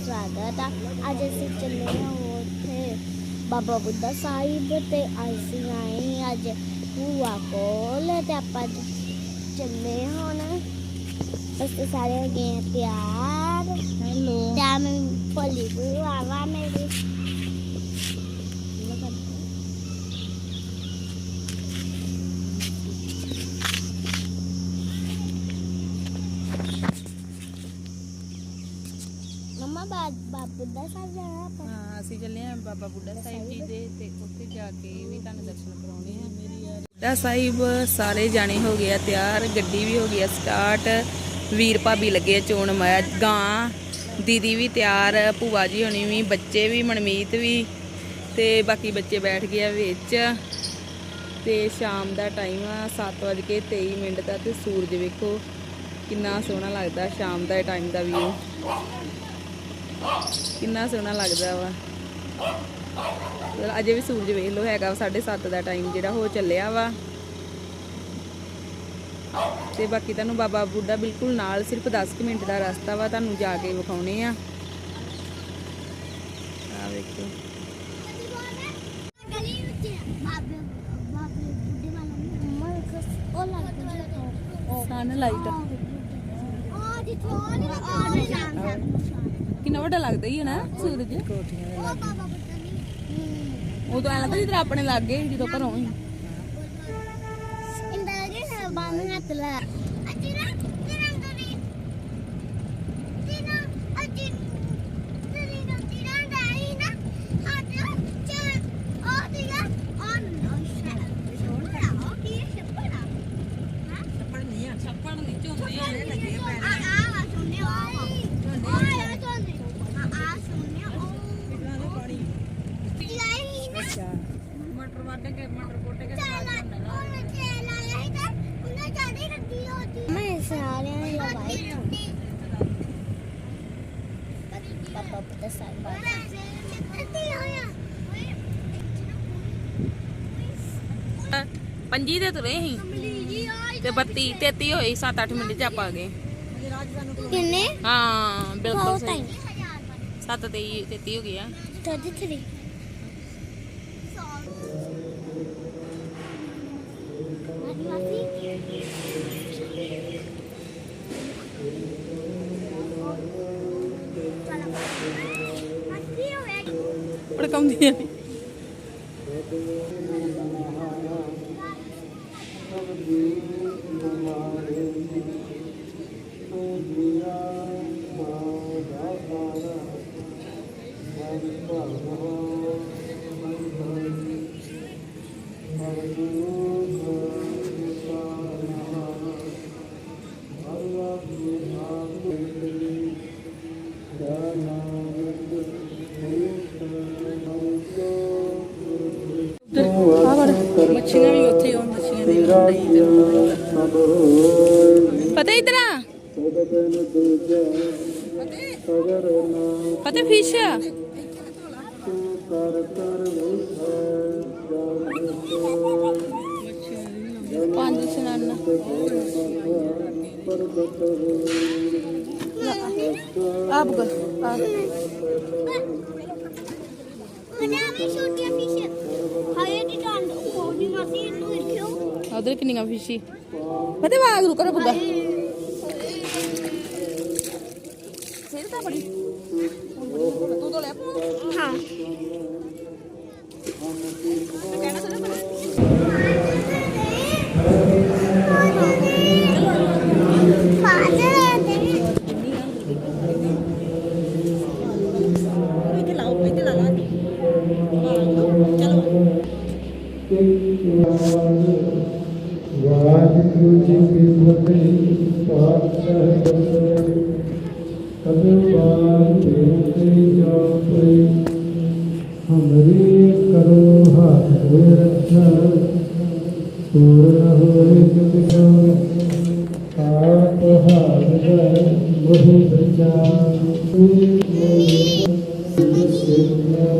ਅੱਜ ਅਸੀਂ ਚੱਲੇ ਹਾਂ ਉੱਥੇ ਬਾਬਾ ਬੁੱਢਾ ਸਾਹਿਬ ਤੇ ਅਸੀਂ ਆਏ ਅੱਜ ਭੂਆ ਕੋਲ ਤੇ ਆਪਾਂ ਚੱਲੇ ਹੁਣ। ਅਸੀਂ ਸਾਰੇ ਗਏ ਤਿਆਰ ਹੈਲੋ ਤੇ ਆ ਮੈਂ ਭੋਲੀ ਭੂਆ ਵਾ ਮੇਰੀ। ਮਮਾ ਬਾਬਾ ਬੁੱਢਾ ਸਾਹਿਬ ਜਾਣਾ ਆਪਾਂ। ਹਾਂ ਅਸੀਂ ਚੱਲੇ ਆਂ ਬਾਬਾ ਬੁੱਢਾ ਸਾਹਿਬ ਜੀ ਦੇ ਤੇ ਉੱਥੇ ਜਾ ਕੇ ਵੀ ਤੁਹਾਨੂੰ ਦਰਸ਼ਨ ਕਰਾਉਣੇ ਆ। ਮੇਰੀ ਯਾਰ ਬੁੱਢਾ ਸਾਹਿਬ ਸਾਰੇ ਜਾਣੇ ਹੋ ਗਏ ਆ ਤਿਆਰ ਗੱਡੀ ਵੀ ਹੋ ਗਈ ਆ ਸਟਾਰਟ ਵੀਰ ਭਾਬੀ ਲੱਗੇ ਆ ਚੋਣ ਮਾਇਆ ਗਾਂ। ਦੀਦੀ ਵੀ ਤਿਆਰ ਭੂਆ ਜੀ ਹੋਣੀ ਵੀ ਬੱਚੇ ਵੀ ਮਨਮੀਤ ਵੀ ਤੇ ਬਾਕੀ ਬੱਚੇ ਬੈਠ ਗਏ ਆ ਵਿੱਚ। ਤੇ ਸ਼ਾਮ ਦਾ ਟਾਈਮ ਆ 7:23 ਮਿੰਟ ਦਾ ਤੇ ਸੂਰਜ ਵੇਖੋ ਕਿੰਨਾ ਸੋਹਣਾ ਲੱਗਦਾ ਸ਼ਾਮ ਦਾ ਟਾਈਮ ਦਾ ਵੀਊ ਕਿੰਨਾ ਸੋਹਣਾ ਲੱਗਦਾ ਵਾ। ਅਜੇ ਵੀ ਸੂਰਜ ਵੇਖ ਲਓ ਹੈਗਾ 7:30 ਦਾ ਟਾਈਮ ਜਿਹੜਾ ਹੋ ਚੱਲਿਆ ਵਾ। ਤੇ ਬਾਕੀ ਤੁਹਾਨੂੰ ਬਾਬਾ ਬੁੱਢਾ ਬਿਲਕੁਲ ਨਾਲ ਸਿਰਫ 10 ਮਿੰਟ ਦਾ ਰਸਤਾ ਵਾ, ਤੁਹਾਨੂੰ ਜਾ ਕੇ ਵਿਖਾਉਣੇ ਆ। ਆ ਵੇਖੋ। ਸਨ ਲਾਈਟ ਆ ਜਿੱਥੇ ਉਹ ਨਹੀਂ ਆ ਨਹੀਂ ਜਾਂਦਾ ਕਿੰਨਾ ਵੱਡਾ ਲੱਗਦਾ ਹੀ ਹੈ ਨਾ ਸੂਰਜ? ਉਹ ਬਾਬਾ ਲੱਗਦਾ ਜਿੱਦਾਂ ਆਪਣੇ ਲੱਗ ਗਏ ਜਦੋਂ ਘਰੋਂ ਹੀ। ਇੰਦਾ ਜੇ ਬਾਹਰ ਹੱਥ ਲਾ ਅਜੀ ਨਾ ਤੇਰਾ ਗਰੀ ਤੇਰਾ ਅਜੀ ਤੇਰੀ ਨਾ ਤੇਰਾ ਦਾਈ ਨਾ ਅੱਜ ਚਲ ਆ ਦਿਆ ਔਨ ਨੋ ਸ਼ਟ ਛੋੜਾ ਹੋ ਕੀ ਛੱਪੜਾ ਹਾਂ ਛੱਪੜ ਨਹੀਂ ਆ ਛੱਪੜ ਨਹੀਂ ਝੋਨੇ ਆਲੇ ਲੱਗੇ ਆ ਆ ਸੁਣਨੇ ਆ ਓਏ ਆ ਸੁਣਨੇ ਆ ਆ ਸੁਣਨੇ ਉਹ ਪਾਣੀ ਲਾਈ ਨਾ ਅੱਛਾ ਮਟਰ ਵੱਢ ਕੇ ਮਟਰ ਕੋਟੇ ਕੇ ਮੈਂ ਸਾਰਿਆਂ ਨੂੰ ਲਵਾਈ ਪਾਪਾ ਪਤਾ ਸਾਰਾ ਪੰਜੀ ਦੇ ਤੁਰੇ ਸੀ ਤੇ 32 33 ਹੋਈ 7-8 ਮਿੰਟ ਚ ਆਪਾਂ ਆ ਗਏ। ਕਿੰਨੇ? ਹਾਂ ਬਿਲਕੁਲ ਸਹੀ। ਟਾਈਮ 7 23 33 ਹੋ ਗਿਆ 33 ਭੜਕਾਉਂਦੀਆਂ ਨੇ ਆ ਮੱਛੀਆਂ ਦੀ ਪਤਾ ਇਧਰ। ਆ ਪਤਾ ਫਿਸ਼। ਪੰਜ ਸਨਾਨਾ ਆਪ ਕਰ ਆ ਮੈਂ ਛੋਟੀਆਂ ਫਿਸ਼। ਹਾਏ ਦੀ ਡੰਡ Adri kini nggak visi. Mati mah aku kan apa nih? Tuh tuh Ha. Ini Waheguru ji ਕੀ ਫਤਿਹ ਪਾਤਸ਼ਾਹ ਕਦਵਾਰ ਬੇਨਤੀ ਜਾਪੇ ਹਮਰੀ ਕਰੋ ਹੱਥ ਰੱਖਾ ਪੂਰਨ ਹੋਏ ਜਿਤ ਜੋ ਆਪ ਹਾਰ ਮੋਹਿ ਬਚਾ ਮਨ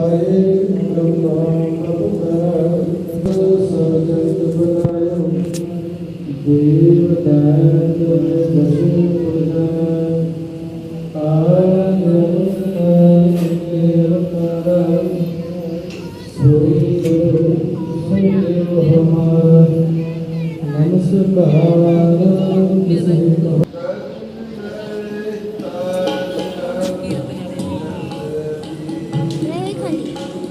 Thank you. family.